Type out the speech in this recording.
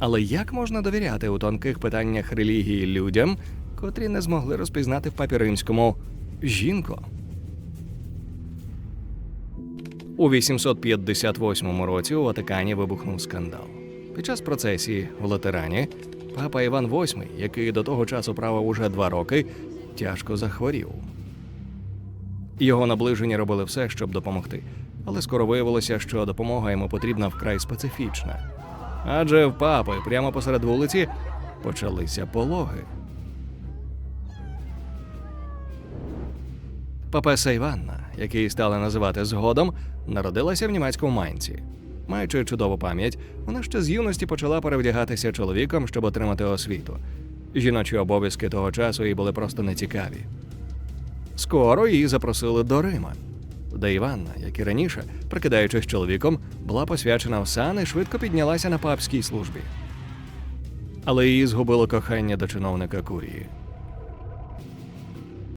Але як можна довіряти у тонких питаннях релігії людям, котрі не змогли розпізнати в папі римському жінку? У 858 році у Ватикані вибухнув скандал. Під час процесії в Латерані папа Іван VIII, який до того часу правив уже два роки, тяжко захворів. Його наближені робили все, щоб допомогти, але скоро виявилося, що допомога йому потрібна вкрай специфічна. Адже в папи прямо посеред вулиці почалися пологи. Папеса Іванна, який стали називати згодом, народилася в німецькому Майнці. Маючи чудову пам'ять, вона ще з юності почала перевдягатися чоловіком, щоб отримати освіту. Жіночі обов'язки того часу їй були просто нецікаві. Скоро її запросили до Рима, де Іванна, як і раніше, прикидаючись чоловіком, була посвячена в сан і швидко піднялася на папській службі. Але її згубило кохання до чиновника Курії.